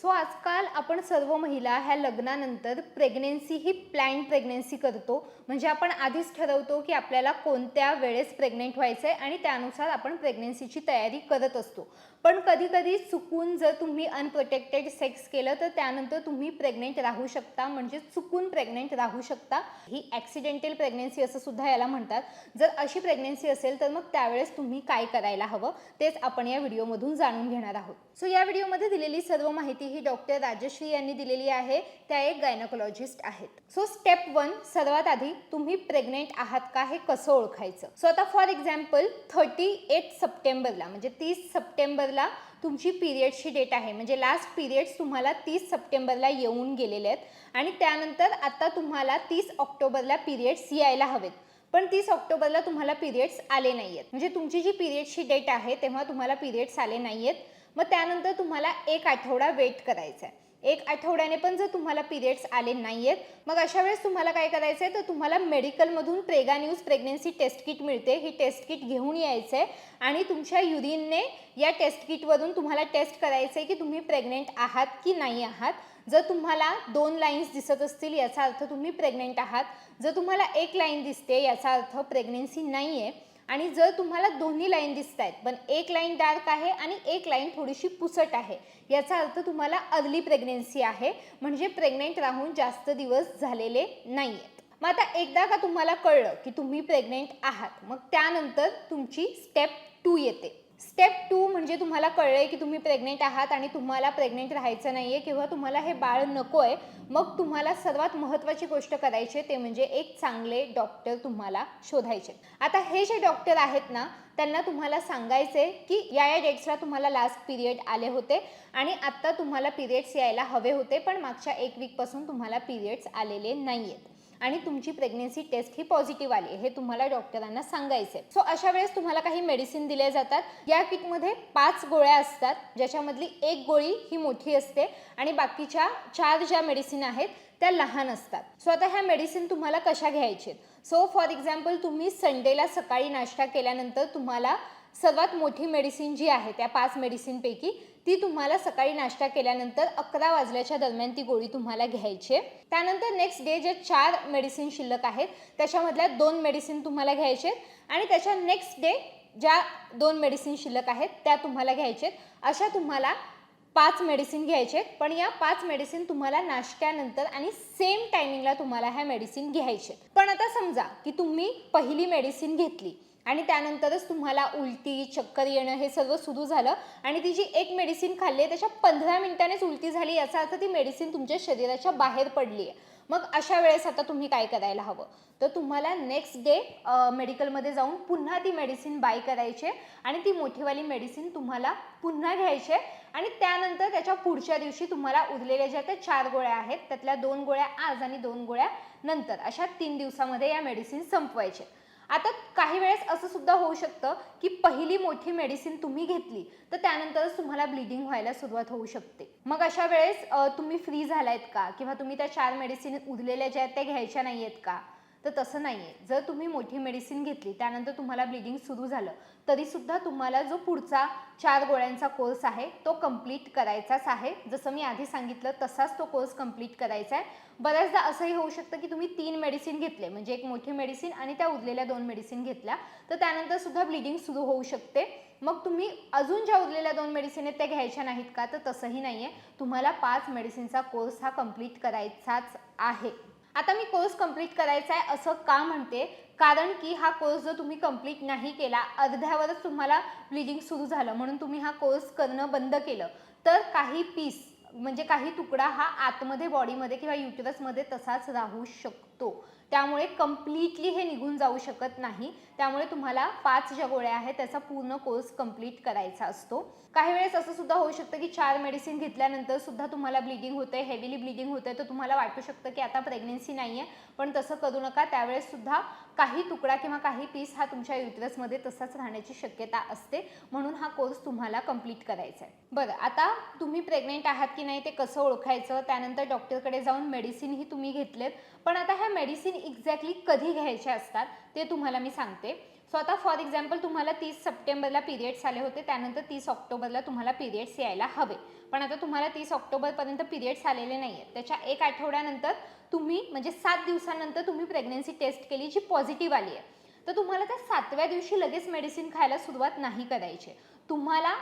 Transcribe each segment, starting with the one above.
So आजकाल आपण सर्व महिला ह्या लग्नानंतर प्रेग्नेन्सी ही प्लॅन प्रेग्नेन्सी करतो. म्हणजे आपण आधीच ठरवतो की आपल्याला कोणत्या वेळेस प्रेग्नेंट व्हायचं आहे आणि त्यानुसार आपण प्रेग्नेन्सीची तयारी करत असतो. पण कधी कधी चुकून जर तुम्ही अनप्रोटेक्टेड सेक्स केलं तर त्यानंतर तुम्ही प्रेग्नेंट राहू शकता. म्हणजे चुकून प्रेग्नेंट राहू शकता. ही ॲक्सिडेंटल प्रेग्नेन्सी असं सुद्धा याला म्हणतात. जर अशी प्रेग्नेन्सी असेल तर मग त्यावेळेस तुम्ही काय करायला हवं तेच आपण या व्हिडिओमधून जाणून घेणार आहोत. सो या व्हिडिओमध्ये दिलेली सर्व माहिती ही डॉक्टर राजश्री यांनी दिलेली आहे. त्या एक गायनोकॉलॉजिस्ट आहेत. सो स्टेप वन सर्वात आधी तुम्ही प्रेग्नेंट आहात का हे कसं ओळखायचं? सो आता फॉर एक्झाम्पल थर्टी एट सप्टेंबरला म्हणजे तीस सप्टेंबर सप्टेंबरला तुमची पिरियडची डेट आहे. म्हणजे लास्ट पिरियड्स तुम्हाला तीस सप्टेंबरला येऊन गेलेले आहेत. आणि त्यानंतर आता तुम्हाला तीस ऑक्टोबरला पिरियड्स यायला हवेत. पण तीस ऑक्टोबरला तुम्हाला पिरियड्स आले नाही आहेत म्हणजे तुमची जी पिरियडची डेट आहे तेव्हा तुम्हाला पिरियड्स आले नाही आहेत मग त्यानंतर तुम्हाला एक आठवडा वेट करायचा आहे. एक आठवड्याने पण जर तुम्हाला पिरियड्स आले नाही आहेत मग अशा वेळेस तुम्हाला काय करायचं आहे तर तुम्हाला मेडिकलमधून Prega News pregnancy test kit मिळते. ही टेस्ट किट घेऊन यायचं आहे आणि तुमच्या युरिनने या टेस्ट किटवरून तुम्हाला टेस्ट करायचं आहे की तुम्ही प्रेग्नेंट आहात की नाही आहात. जर तुम्हाला दोन लाईन्स दिसत असतील याचा अर्थ तुम्ही प्रेग्नेंट आहात. जर तुम्हाला एक लाईन दिसते याचा अर्थ प्रेग्नेन्सी नाही आहे आणि जर तुम्हाला दोन्ही लाईन दिसत आहेत पण एक लाईन डार्क आहे आणि एक लाईन थोडीशी पुसट आहे. याचा अर्थ तुम्हाला अर्ली प्रेग्नेन्सी आहे. म्हणजे प्रेग्नेंट राहून जास्त दिवस झालेले नाही आहेत मग आता एकदा का तुम्हाला कळलं की तुम्ही प्रेग्नेंट आहात मग त्यानंतर तुमची स्टेप टू येते. स्टेप टू म्हणजे तुम्हाला कळलंय की तुम्ही प्रेग्नेंट आहात आणि तुम्हाला प्रेग्नेंट राहायचं नाहीये किंवा तुम्हाला हे बाळ नको आहे मग तुम्हाला सर्वात महत्त्वाची गोष्ट करायची ते म्हणजे एक चांगले डॉक्टर तुम्हाला शोधायचे आता हे जे डॉक्टर आहेत ना त्यांना तुम्हाला सांगायचे की या या डेट्सला तुम्हाला लास्ट पिरियड आले होते आणि आत्ता तुम्हाला पिरियड्स यायला हवे होते पण मागच्या एक वीकपासून तुम्हाला पिरियड्स आलेले नाही आहेत आणि तुमची प्रेग्नेन्सी टेस्ट ही पॉझिटिव्ह आली हे तुम्हाला डॉक्टरांना सांगायचे सो अशा वेळेस तुम्हाला काही मेडिसिन दिले जातात. या किटमध्ये पाच गोळ्या असतात. ज्याच्यामधली एक गोळी ही मोठी असते आणि बाकीच्या चार ज्या मेडिसिन आहेत त्या लहान असतात. सो आता ह्या मेडिसिन तुम्हाला कशा घ्यायचे सो फॉर एक्झाम्पल तुम्ही संडेला सकाळी नाश्ता केल्यानंतर तुम्हाला सर्वात मोठी मेडिसिन जी आहे त्या पाच मेडिसिनपैकी ती तुम्हाला सकाळी नाश्ता केल्यानंतर अकरा वाजल्याच्या दरम्यान ती गोळी तुम्हाला घ्यायची आहे. त्यानंतर नेक्स्ट डे जे चार मेडिसिन शिल्लक आहेत त्याच्यामधल्या दोन मेडिसिन तुम्हाला घ्यायचे आहेत आणि त्याच्या नेक्स्ट डे ज्या दोन मेडिसिन शिल्लक आहेत त्या तुम्हाला घ्यायचे आहेत. अशा तुम्हाला पाच मेडिसिन घ्यायचे आहेत. पण या पाच मेडिसिन तुम्हाला नाश्त्यानंतर आणि सेम टायमिंगला तुम्हाला ह्या मेडिसिन घ्यायचे पण आता समजा की तुम्ही पहिली मेडिसिन घेतली आणि त्यानंतरच तुम्हाला उलटी चक्कर येणं हे सर्व सुरू झालं. आणि ती जी एक मेडिसिन खाल्ली आहे त्याच्या पंधरा मिनिटानेच उलटी झाली याचा अर्थ ती मेडिसिन तुमच्या शरीराच्या बाहेर पडली आहे. मग अशा वेळेस आता तुम्ही काय करायला हवं? तर तुम्हाला नेक्स्ट डे मेडिकलमध्ये जाऊन पुन्हा ती मेडिसिन बाय करायची आहे. आणि ती मोठीवाली मेडिसिन तुम्हाला पुन्हा घ्यायची आणि त्यानंतर त्याच्या पुढच्या दिवशी तुम्हाला उरलेल्या ज्या त्या चार गोळ्या आहेत त्यातल्या दोन गोळ्या आज आणि दोन गोळ्या नंतर अशा तीन दिवसामध्ये या मेडिसिन संपवायचे. आता काही वेळेस असं सुद्धा होऊ शकतं की पहिली मोठी मेडिसिन तुम्ही घेतली तर त्यानंतरच तुम्हाला ब्लिडिंग व्हायला सुरुवात होऊ शकते. मग अशा वेळेस तुम्ही फ्री झालायत का? किंवा तुम्ही त्या चार मेडिसिन उरलेल्या ज्या आहेत त्या घ्यायच्या नाही आहेत का? तर तसं नाही आहे जर तुम्ही मोठी मेडिसिन घेतली त्यानंतर तुम्हाला ब्लिडिंग सुरू झालं तरीसुद्धा तुम्हाला जो पुढचा चार गोळ्यांचा कोर्स आहे तो कंप्लीट करायचाच आहे. जसं मी आधी सांगितलं तसाच तो कोर्स कंप्लीट करायचा आहे. बऱ्याचदा असंही होऊ शकतं की तुम्ही तीन मेडिसिन घेतले म्हणजे एक मोठी मेडिसिन आणि त्या उरलेल्या दोन मेडिसिन घेतल्या. तर त्यानंतर सुद्धा ब्लिडिंग सुरू होऊ शकते. मग तुम्ही अजून ज्या उरलेल्या दोन मेडिसिन आहेत त्या घ्यायच्या नाहीत का? तर तसंही नाही आहे तुम्हाला पाच मेडिसिनचा कोर्स हा कंप्लीट करायचाच आहे. आता मी कोर्स कंप्लीट करायचा आहे असं का म्हणते? कारण की हा कोर्स जर तुम्ही कंप्लीट नाही केला अर्ध्यावरच तुम्हाला ब्लिडिंग सुरू झालं म्हणून तुम्ही हा कोर्स करणं बंद केलं. तर काही पीस म्हणजे काही तुकडा हा आतमध्ये बॉडीमध्ये किंवा युटरसमध्ये तसाच राहू शकतो. त्यामुळे कम्प्लिटली हे निघून जाऊ शकत नाही. त्यामुळे तुम्हाला पाच ज्या गोळ्या आहेत त्याचा पूर्ण कोर्स कंप्लीट करायचा असतो. काही वेळेस असं सुद्धा होऊ शकतं की चार मेडिसिन घेतल्यानंतर सुद्धा तुम्हाला ब्लिडिंग होते हेवीली ब्लिडिंग होते तर तुम्हाला वाटू शकतं की आता प्रेग्नेन्सी नाही आहे पण तसं करू नका. त्यावेळेस सुद्धा काही तुकडा किंवा काही पीस हा तुमच्या युट्रसमध्ये तसाच राहण्याची शक्यता असते. म्हणून हा कोर्स तुम्हाला कंप्लीट करायचा आहे. बरं आता तुम्ही प्रेग्नेंट आहात की नाही ते कसं ओळखायचं? त्यानंतर डॉक्टरकडे जाऊन मेडिसिनही तुम्ही घेतलेत. पण आता ह्या मेडिसिन एक्झॅक्टली कधी घ्यायच्या असतात ते तुम्हाला मी सांगते. सो आता फॉर एक्झाम्पल तुम्हाला तीस सप्टेंबरला पिरियड्स आले होते त्यानंतर तीस ऑक्टोबरला तुम्हाला पिरियड्स यायला हवे. पण आता तुम्हाला तीस ऑक्टोबरपर्यंत पिरियड्स आलेले नाही आहेत त्याच्या एक आठवड्यानंतर तुम्ही म्हणजे सात दिवसानंतर तुम्ही प्रेग्नन्सी टेस्ट केली जी पॉझिटिव्ह आली आहे तर तुम्हाला त्या सातव्या दिवशी लगेच मेडिसिन खायला सुरुवात नाही करायची. तुम्हाला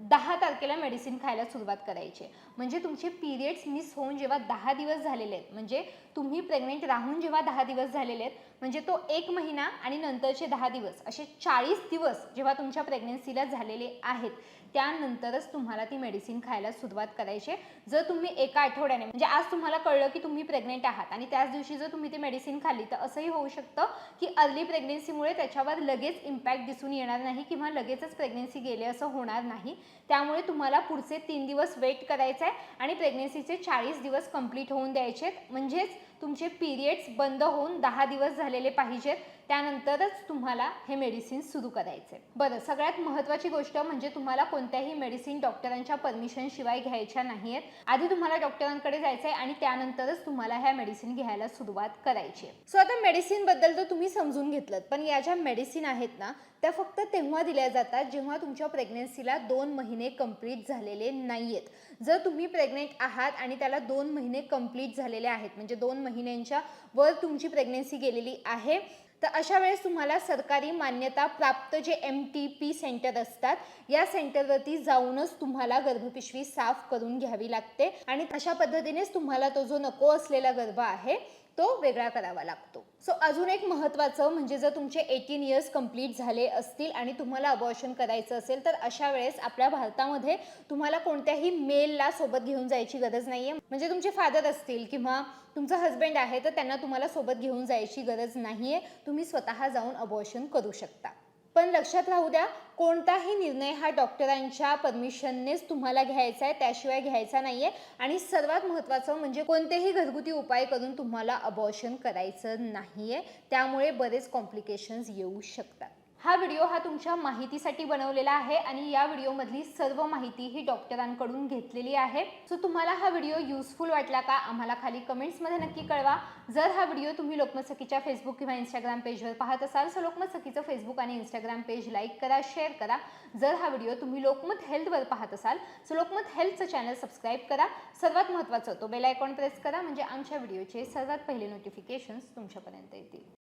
दहा तारखेला मेडिसिन खायला सुरुवात करायची आहे. म्हणजे तुमचे पिरियड्स मिस होऊन जेव्हा दहा दिवस झालेले आहेत म्हणजे तुम्ही प्रेग्नेंट राहून जेव्हा दहा दिवस झालेले आहेत म्हणजे तो एक महिना आणि नंतरचे दहा दिवस असे चाळीस दिवस जेव्हा तुमच्या प्रेग्नेन्सीला झालेले आहेत त्यानंतरच तुम्हाला ती मेडिसिन खायला सुरुवात करायची आहे. जर तुम्ही एका आठवड्याने म्हणजे आज तुम्हाला कळलं की तुम्ही प्रेग्नेंट आहात आणि त्याच दिवशी जर तुम्ही ती मेडिसिन खाल्ली तर असंही होऊ शकतं की अर्ली प्रेग्नेन्सीमुळे त्याच्यावर लगेच इम्पॅक्ट दिसून येणार नाही किंवा लगेचच प्रेग्नेन्सी गेले असं होणार नाही. त्यामुळे तुम्हाला पुढचे तीन दिवस वेट करायचं आहे आणि प्रेग्नेन्सीचे चाळीस दिवस कंप्लीट होऊन द्यायचे आहेत म्हणजेच तुमचे पिरियड्स बंद होऊन दहा दिवस झालेले पाहिजेत. त्यानंतरच तुम्हाला हे मेडिसिन सुरू करायचे बरं सगळ्यात महत्त्वाची गोष्ट म्हणजे तुम्हाला कोणत्याही मेडिसिन डॉक्टरांच्या परमिशन शिवाय घ्यायच्या नाही आहेत आधी तुम्हाला डॉक्टरांकडे जायचं आहे आणि त्यानंतरच तुम्हाला ह्या मेडिसिन घ्यायला सुरुवात करायची आहे सो आता मेडिसिनबद्दल तर तुम्ही समजून घेतलं पण या ज्या मेडिसिन आहेत ना त्या फक्त तेव्हा दिल्या जातात जेव्हा तुमच्या प्रेग्नेन्सीला दोन महिने कंप्लीट झालेले नाही आहेत जर तुम्ही प्रेग्नेंट आहात आणि त्याला दोन महिने कंप्लीट झालेले आहेत म्हणजे दोन महिन्यांच्या वर तुमची प्रेग्नेन्सी गेलेली आहे तर अशा वेळेस तुम्हाला सरकारी मान्यता प्राप्त जे एम टी पी सेंटर असतात या सेंटरवरती जाऊनच तुम्हाला गर्भपिशवी साफ करून घ्यावी लागते. आणि अशा पद्धतीनेच तुम्हाला तो जो नको असलेला गर्भ आहे तो वेगळा करावा लागतो. सो अजून एक महत्त्वाचं म्हणजे जर तुमचे एटीन इयर्स कंप्लीट झाले असतील आणि तुम्हाला अबॉर्शन करायचं असेल तर अशा वेळेस आपल्या भारतामध्ये तुम्हाला कोणत्याही मेलला सोबत घेऊन जायची गरज नाही आहे म्हणजे तुमचे फादर असतील किंवा तुमचं हस्बंड आहे तर त्यांना तुम्हाला सोबत घेऊन जायची गरज नाही आहे तुम्ही स्वतः जाऊन अबॉर्शन करू शकता. पण लक्षात राहू द्या कोणताही निर्णय हा डॉक्टरांच्या परमिशननेच तुम्हाला घ्यायचा आहे त्याशिवाय घ्यायचा नाही आहे आणि सर्वात महत्त्वाचं म्हणजे कोणतेही घरगुती उपाय करून तुम्हाला अबॉर्शन करायचं नाही आहे त्यामुळे बरेच कॉम्प्लिकेशन्स येऊ शकतात. हा व्हिडिओ हा तुमच्या माहितीसाठी बनवलेला आहे आणि या व्हिडिओमधली सर्व माहिती ही डॉक्टरांकडून घेतलेली आहे. सो तुम्हाला हा व्हिडिओ युजफुल वाटला का आम्हाला खाली कमेंट्समध्ये नक्की कळवा. जर हा व्हिडिओ तुम्ही लोकमत सखीच्या फेसबुक किंवा इंस्टाग्राम पेजवर पाहत असाल तर लोकमत सखीचं फेसबुक आणि इंस्टाग्राम पेज लाईक करा शेअर करा. जर हा व्हिडिओ तुम्ही लोकमत हेल्थवर पाहत असाल तर लोकमत हेल्थचं चॅनल सबस्क्राईब करा. सर्वात महत्त्वाचं तो बेल आयकॉन प्रेस करा म्हणजे आमच्या व्हिडिओचे सर्वात पहिले नोटिफिकेशन्स तुमच्यापर्यंत येतील.